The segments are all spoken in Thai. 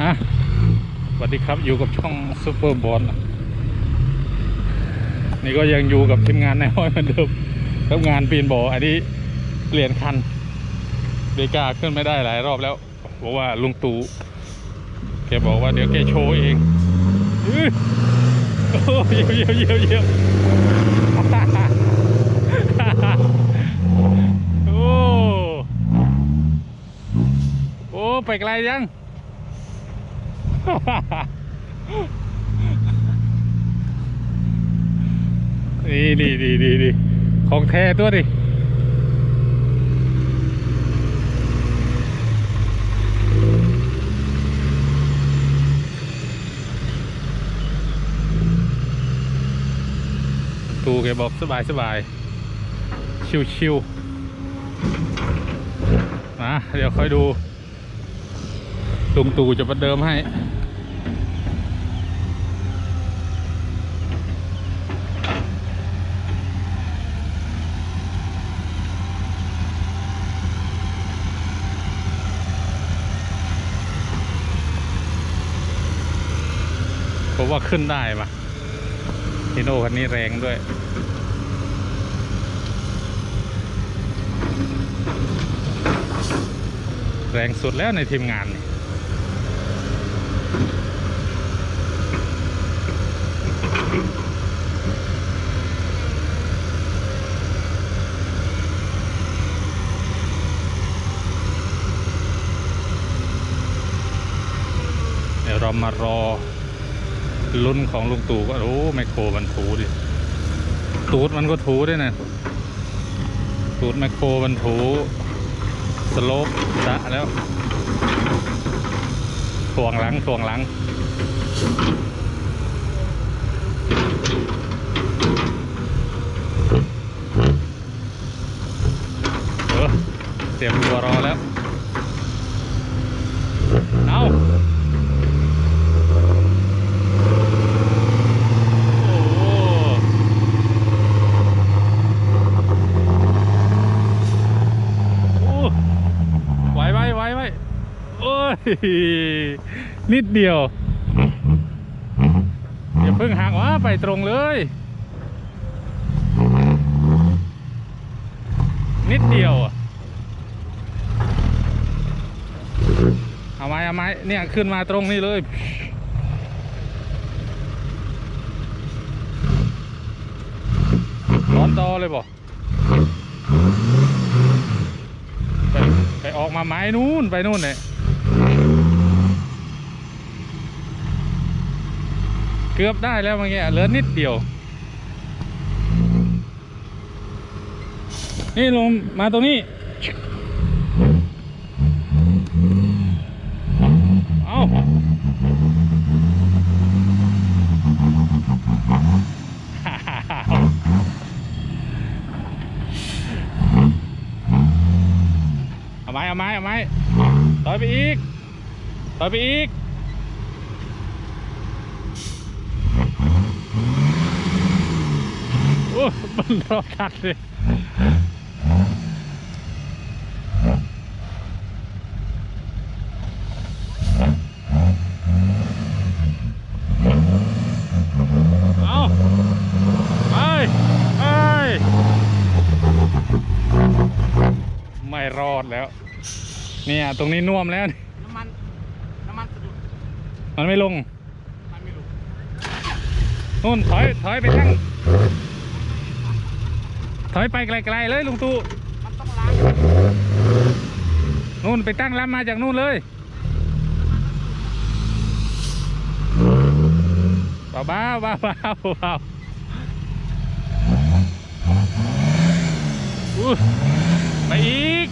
อะสวัสดีครับอยู่กับช่องซูเปอร์บอลนี่ก็ยังอยู่กับทีมงานในห้อยเหมือนเดิมทำงานปีนบ่ออันนี้เปลี่ยนคันเบกาขึ้นไม่ได้หลายรอบแล้วบอกว่าลุงตู่แกบอกว่าเดี๋ยวแกโชว์เองโอ้เยี่ยมเยี่ยมเยี่ยมเยี่ยมโอ้โอ้ไปไกลยัง นี่ดีดีดีดีของแท้ตัวดิตูแกบอกสบายสบายชิวชิวนะเดี๋ยวค่อยดูลุงตู่จะประเดิมให้ ผมว่าขึ้นได้ปะฮิโน่คันนี้แรงด้วย แรงสุดแล้วในทีมงานนี่เดี๋ยวเรามารอ ลุ้นของลุงตู่ก็โอ้ไมโครมันถูดิตูดมันก็ถูด้วยนะตูดไมโครมันถูสโลปดะแล้วถ่วงหลังถ่วงหลัง เออเตรียมตัวรอแล้ว เอาโอ้โหโอ้ไหวไหมไหวไหม โอ้ย นิดเดียวอย่าเพิ่งห่างว่าไปตรงเลย นิดเดียวเอาไม้เอาไม้เนี่ยขึ้นมาตรงนี้เลยร้อนตอเลยบ่ไไปออกมาไม้นู้นไปนู่นเนี่ย เกือบได้แล้วเมื่อกี้เหลือนิดเดียว นี่ลงมาตรงนี้ เอาเอาไม้เอาไม้เอาไม้ต่อยไปอีกต่อยไปอีก โอ้ มันรอทัดเลยเอาไปไปไม่รอดแล้ว เนี่ย ตรงนี้น่วมแล้ว น้ำมัน น้ำมันสะดุดมันไม่ลง มันไม่รู้นู่นถอย ถอยไปทั้ง ถอยไปไกลๆเลยลุงตู่นู่นไปตั้งลำมาจากนู่นเลยเบาๆเบาๆเบาๆเบาๆอู้ไปอีก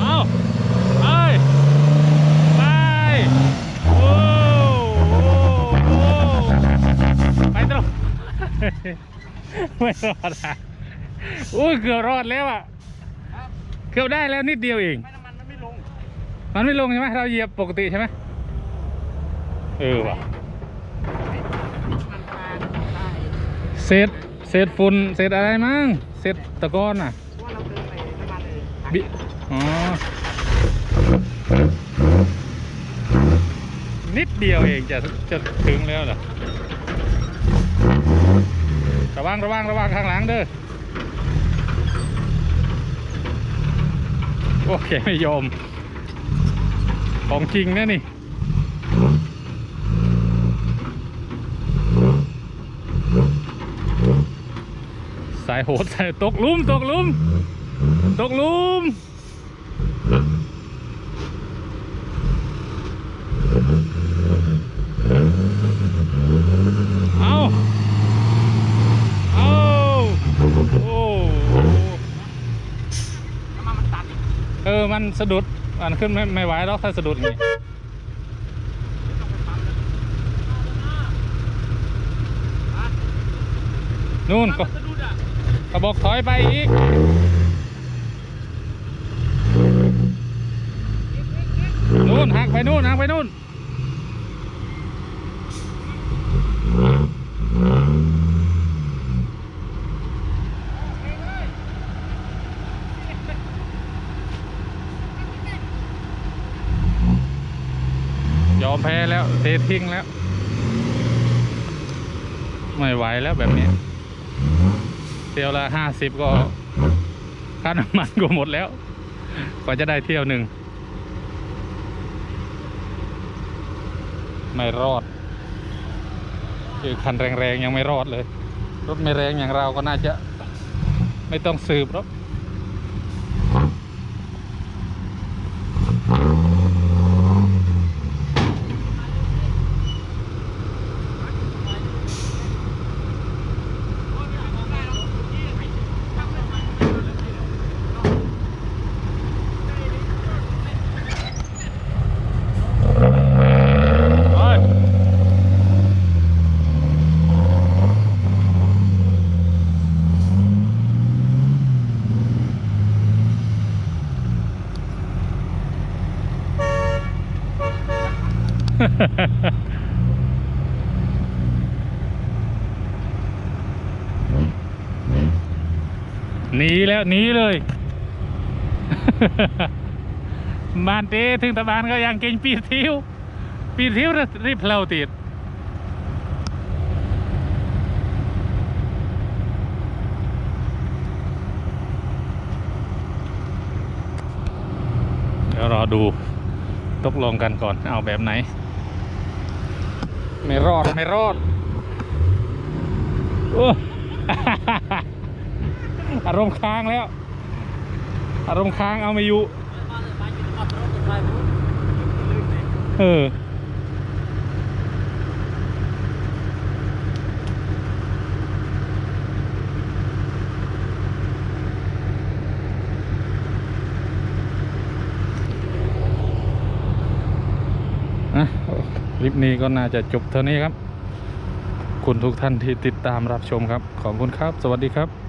เอาไปไปโอ้โอ้โอ้ไปตรง ไม่รอดอะอุ้ยเกือบรอดแล้วอะครับเกือบได้แล้วนิดเดียวเองไม่น้ำมันมันมันไม่ลงใช่ไหมเราเหยียบปกติใช่ไหมเออว่ะมันพาได้เศษเศษฝุ่นเศษอะไรมั้งเศษตะกอนอะเพราะว่าเราเติมไปน้ำมันเลยบิอ๋อนิดเดียวเองจะจะถึงแล้วเหรอ ระวังระวังระวังข้างหลังเด้อโอเคไม่ยอมของจริงนะนี่สายโหดสายตกลุมตกลุมตกลุม เอาเอาโอ้ น้ำมันมันตัน เออ มัน สะดุดอันขึ้นไม่ไม่ไหวหรอกถ้าสะดุดไงนี้นู่นก็กระบอกถอยไปอีกนู่นหักไปนู่นหักไปนู่น ยอมแพ้แล้วเททิ้งแล้ว ไม่ไหวแล้วแบบนี้เที่ยวละห้าสิบก็ค่าน้ำมันก็หมดแล้วกว่าจะได้เที่ยวหนึ่งไม่รอด คือคันแรงๆยังไม่รอดเลย รถไม่แรงอย่างเราก็น่าจะ ไม่ต้องสืบหรอกไป หนีแล้วหนีเลย บานเตถึงตะบานก็ยังเก่งปีทิวปีทิวรีบเพลาติดเดี๋ยวรอดูตกลงกันก่อนเอาแบบไหน ไม่รอด ไม่รอดโอ้ อารมณ์ค้างแล้ว อารมณ์ค้างเอาไม่อยู่เอออะคลิปนี้ก็น่าจะจบเท่านี้ครับ คุณทุกท่านที่ติดตามรับชมครับ ขอบคุณครับ สวัสดีครับ